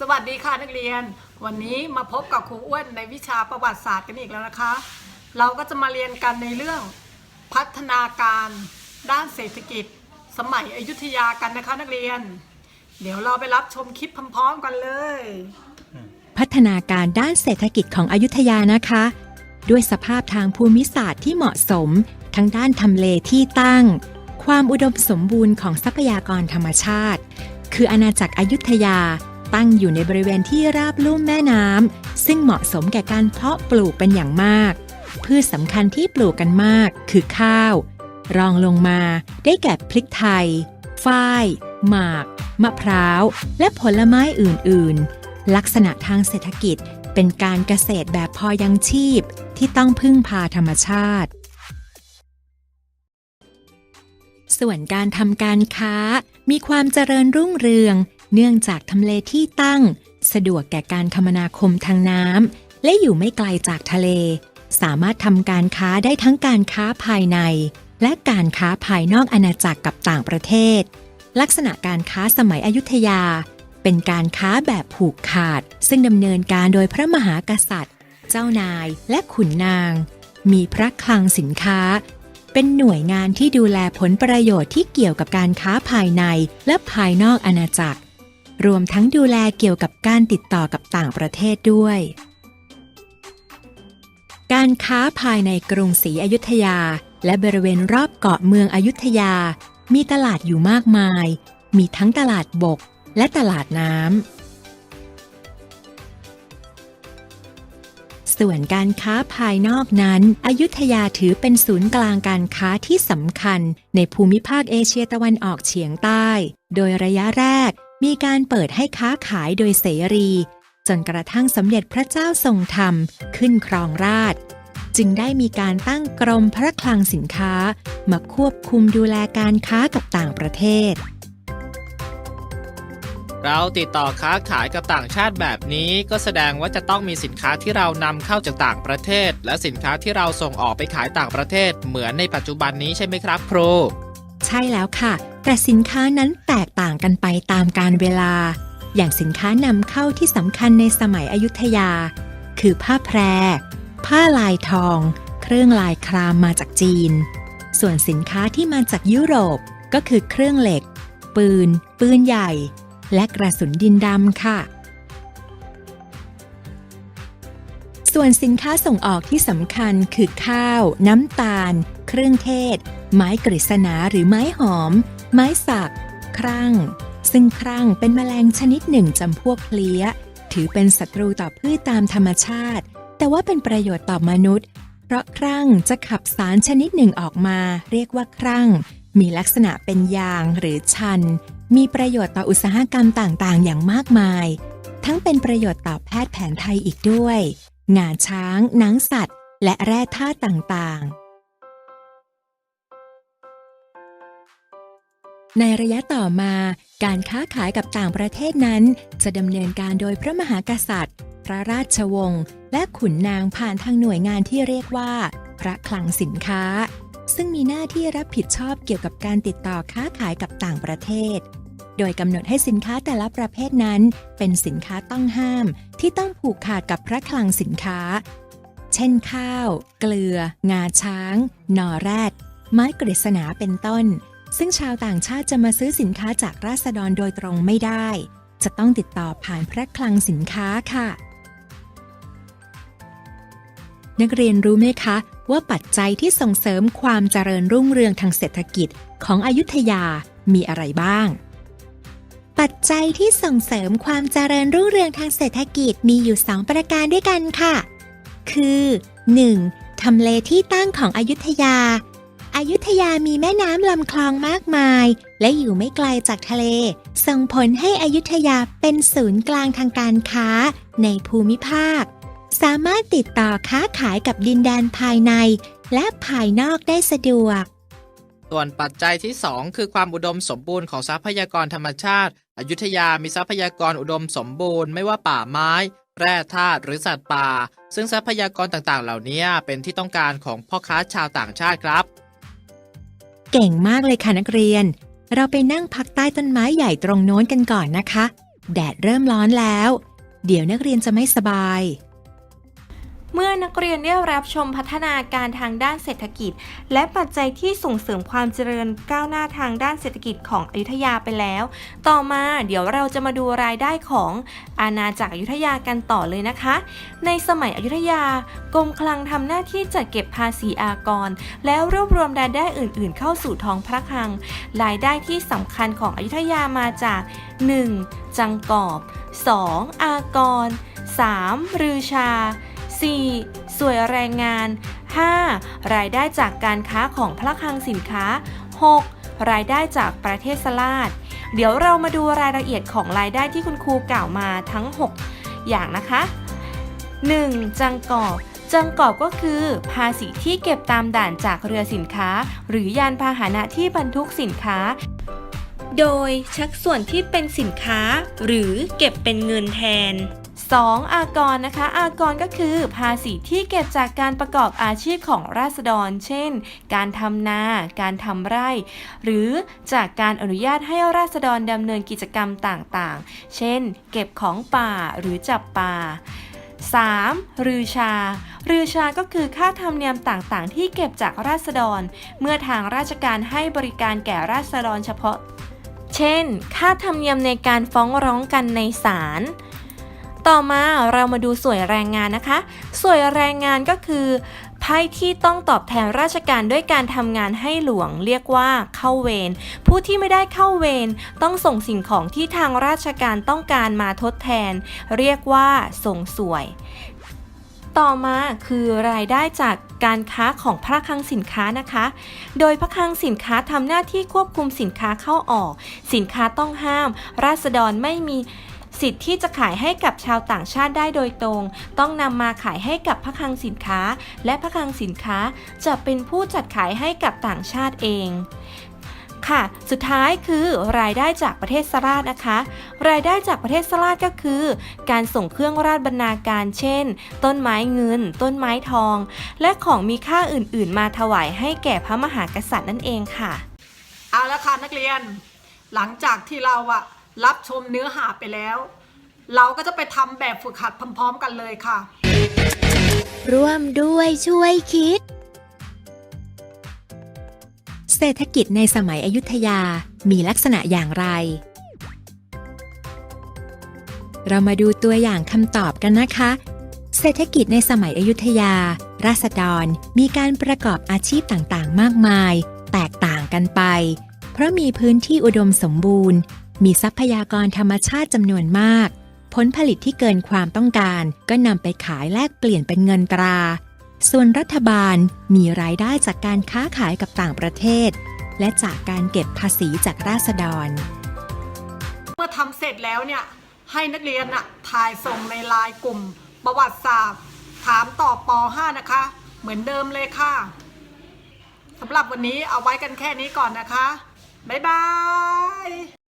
สวัสดีค่ะนักเรียน วันนี้มาพบกับครูอ้วนในวิชาประวัติศาสตร์กันอีกแล้วนะคะ เราก็จะมาเรียนกันในเรื่องพัฒนาการด้านเศรษฐกิจ สมัยอยุธยากันนะคะนักเรียน เดี๋ยวเราไปรับชมคลิปพร้อมๆกันเลย พัฒนาการด้านเศรษฐกิจของอยุธยานะคะ ด้วยสภาพทางภูมิศาสตร์ที่เหมาะสม ทั้งด้านทำเลที่ตั้ง ความอุดมสมบูรณ์ของทรัพยากรธรรมชาติ คืออาณาจักรอยุธยา ตั้งอยู่ในบริเวณที่ราบลุ่มแม่น้ำซึ่งเหมาะสมแก่การเพาะปลูกเป็นอย่างมาก พืชสำคัญที่ปลูกกันมากคือข้าว รองลงมาได้แก่พริกไทย ฝ้าย หมาก มะพร้าว และผลไม้อื่น ๆ ลักษณะทางเศรษฐกิจเป็นการเกษตรแบบพอยังชีพที่ต้องพึ่งพาธรรมชาติ ส่วนการทำการค้ามีความเจริญรุ่งเรือง เนื่องจากทำเลที่ตั้ง สะดวกแก่การคมนาคมทางน้ำและอยู่ไม่ไกลจากทะเล สามารถทำการค้าได้ทั้งการค้าภายใน และการค้าภายนอกอาณาจักรกับต่างประเทศ ลักษณะการค้าสมัยอยุธยา เป็นการค้าแบบผูกขาด ซึ่งดำเนินการโดยพระมหากษัตริย์ เจ้านายและขุนนาง มีพระคลังสินค้าเป็นหน่วยงานที่ดูแลผลประโยชน์ที่เกี่ยวกับการค้าภายในและภายนอกอาณาจักร รวมทั้งดูแลเกี่ยวกับการติดต่อกับต่างประเทศด้วย การค้าภายในกรุงศรีอยุธยา และบริเวณรอบเกาะเมืองอยุธยา มีตลาดอยู่มากมาย มีทั้งตลาดบกและตลาดน้ำ ส่วนการค้าภายนอกนั้น อยุธยาถือเป็นศูนย์กลางการค้าที่สำคัญในภูมิภาคเอเชียตะวันออกเฉียงใต้ โดยระยะแรก มีการเปิดให้ค้าขายโดยเสรี จนกระทั่งสมเด็จพระเจ้าทรงธรรมขึ้นครองราชย์จึงได้มีการตั้งกรมพระคลังสินค้า มาควบคุมดูแลการค้ากับต่างประเทศ เราติดต่อค้าขายกับต่างชาติแบบนี้ก็แสดงว่าจะต้องมีสินค้าที่เรานำเข้าจากต่างประเทศ และสินค้าที่เราส่งออกไปขายต่างประเทศ เหมือนในปัจจุบันนี้ใช่ไหมครับครูใช่แล้วค่ะ แต่สินค้านั้นแตก ต่างกันไปตามการเวลา อย่างสินค้านำเข้าที่สำคัญในสมัยอยุธยา คือผ้าแพร ผ้าลายทอง เครื่องลายครามมาจากจีน ส่วนสินค้าที่มาจากยุโรปก็คือเครื่องเหล็ก ปืน ปืนใหญ่ และกระสุนดินดำค่ะ ส่วนสินค้าส่งออกที่สำคัญคือข้าว น้ำตาล เครื่องเทศ ไม้กฤษณาหรือไม้หอม ไม้สัก ครั่ง ซึ่งครั่งเป็นแมลงชนิดหนึ่งจำพวกเพลี้ย ถือเป็นศัตรูต่อพืชตามธรรมชาติ แต่ว่าเป็นประโยชน์ต่อมนุษย์ เพราะครั่งจะขับสารชนิดหนึ่งออกมา เรียกว่าครั่ง มีลักษณะเป็นยางหรือชัน มีประโยชน์ต่ออุตสาหกรรมต่างๆ อย่างมากมาย ทั้งเป็นประโยชน์ต่อแพทย์แผนไทยอีกด้วย งาช้างหนังสัตว์ และแร่ธาตุต่างๆ ในระยะต่อมาการค้าขายกับต่างประเทศนั้น จะดำเนินการโดยพระมหากษัตริย์ พระราชวงศ์และขุนนางผ่านทางหน่วยงานที่เรียกว่า พระคลังสินค้า ซึ่งมีหน้าที่รับผิดชอบเกี่ยวกับการติดต่อค้าขายกับต่างประเทศ โดยกำหนดให้สินค้าแต่ละประเภทนั้น เป็นสินค้าต้องห้าม ที่ต้องผูกขาดกับพระคลังสินค้า เช่นข้าว เกลือ งาช้าง นอแรด ไม้กฤษณาเป็นต้น ซึ่งชาวต่างชาติจะมาซื้อสินค้าจากราษฎรโดยตรงไม่ได้ จะต้องติดต่อผ่านพระคลังสินค้าค่ะ นักเรียนรู้ไหมคะ ว่าปัจจัยที่ส่งเสริมความเจริญรุ่งเรืองทางเศรษฐกิจของอยุธยามีอะไรบ้าง ปัจจัยที่ส่งเสริมความเจริญรุ่งเรืองทางเศรษฐกิจมีอยู่ 2 ประการด้วยกันค่ะ คือ 1. ทำเลที่ตั้งของอยุธยา อายุทยามีแม่น้ำลำคลองมากมาย และอยู่ไม่ไกลจากทะเล ส่งผลให้อยุธยาเป็นศูนย์กลางทางการค้าในภูมิภาค สามารถติดต่อค้าขายกับดินแดนภายใน และภายนอกได้สะดวก ส่วนปัจจัยที่ 2 คือความอุดมสมบูรณ์ของทรัพยากรธรรมชาติอยุธยามีทรัพยากรอุดมสมบูรณ์ไม่ว่าป่าไม้แร่ธาตุหรือสัตว์ป่า ซึ่งทรัพยากรต่างๆ เหล่านี้เป็นที่ต้องการของพ่อค้าชาวต่างชาติครับ เก่งมากเลยค่ะนักเรียน เราไปนั่งพักใต้ต้นไม้ใหญ่ตรงโน้นกันก่อนนะคะ แดดเริ่มร้อนแล้ว เดี๋ยวนักเรียนจะไม่สบาย เมื่อนักเรียนได้รับชมพัฒนาการทางด้านเศรษฐกิจ และปัจจัยที่ส่งเสริมความเจริญก้าวหน้าทางด้านเศรษฐกิจของอยุธยาไปแล้ว ต่อมาเดี๋ยวเราจะมาดูรายได้ของอาณาจักรอยุธยากันต่อเลยนะคะ ในสมัยอยุธยากรมคลังทำหน้าที่จัดเก็บภาษีอากร แล้วรวบรวมรายได้อื่น ๆ เข้าสู่ท้องพระคลัง รายได้ที่สำคัญของอยุธยามาจาก 1. จังกอบ 2. อากร 3. รือชา 4. สวยแรงงาน 5. รายได้จากการค้าของพระคลังสินค้า 6. รายได้จากประเทศสลาด เดี๋ยวเรามาดูรายละเอียดของรายได้ที่คุณครูกล่าวมาทั้ง 6 อย่างนะคะ 1. จังกอบจังกอบก็คือ ภาษีที่เก็บตามด่านจากเรือสินค้า หรือยานพาหนะที่บรรทุกสินค้า โดยชักส่วนที่เป็นสินค้า หรือเก็บเป็นเงินแทน 2. อากรนะคะ อากรก็คือภาษีที่เก็บจากการประกอบอาชีพของราษฎร เช่น การทำนา การทำไร่ หรือจากการอนุญาตให้ราษฎรดำเนินกิจกรรมต่างๆ เช่น เก็บของป่าหรือจับป่า 3. รือชา รือชาก็คือค่าธรรมเนียมต่างๆ ที่เก็บจากราษฎร เมื่อทางราชการให้บริการแก่ราษฎรเฉพาะ เช่น ค่าธรรมเนียมในการฟ้องร้องกันในศาล ต่อมาเรามาดูสวยแรงงานนะคะ สวยแรงงานก็คือไพ่ที่ต้องตอบแทนราชการด้วยการทำงานให้หลวงเรียกว่าเข้าเวรผู้ที่ไม่ได้เข้าเวรต้องส่งสิ่งของที่ทางราชการต้องการมาทดแทน เรียกว่าส่งสวย ต่อมาคือรายได้จากการค้าของพระคลังสินค้านะคะ โดยพระคลังสินค้าทำหน้าที่ควบคุมสินค้าเข้าออก สินค้าต้องห้าม ราษฎรไม่มี สิทธิ์ที่จะขายให้กับชาวต่างชาติได้โดยตรง ต้องนำมาขายให้กับพระคลังสินค้า และพระคลังสินค้าจะเป็นผู้จัดขายให้กับต่างชาติเองค่ะ สุดท้ายคือรายได้จากประเทศสราชนะคะ รายได้จากประเทศสราชก็คือ การส่งเครื่องราชบรรณาการ เช่น ต้นไม้เงิน ต้นไม้ทอง และของมีค่าอื่นๆ มาถวายให้แก่พระมหากษัตริย์นั่นเองค่ะ เอาละค่ะนักเรียน หลังจากที่เราอะ รับชมเนื้อหาไปแล้ว เราก็จะไปทำแบบฝึกหัดพร้อมๆกันเลยค่ะ ร่วมด้วยช่วยคิด เศรษฐกิจในสมัยอยุธยามีลักษณะอย่างไร เรามาดูตัวอย่างคำตอบกันนะคะ เศรษฐกิจในสมัยอยุธยา ราษฎรมีการประกอบอาชีพต่างๆ มากมาย แตกต่างกันไป เพราะมีพื้นที่อุดมสมบูรณ์ มีทรัพยากรธรรมชาติจำนวนมาก ผลผลิตที่เกินความต้องการก็นำไปขายแลกเปลี่ยนเป็นเงินตรา ส่วนรัฐบาลมีรายได้จากการค้าขายกับต่างประเทศ และจากการเก็บภาษีจากราษฎร เมื่อทำเสร็จแล้วเนี่ยให้นักเรียนอะถ่ายส่งในไลน์กลุ่ม ประวัติศาสตร์ ถามต่อป .5 นะคะ เหมือนเดิมเลยค่ะสำหรับวันนี้เอาไว้กันแค่นี้ก่อนนะคะ บ๊ายบาย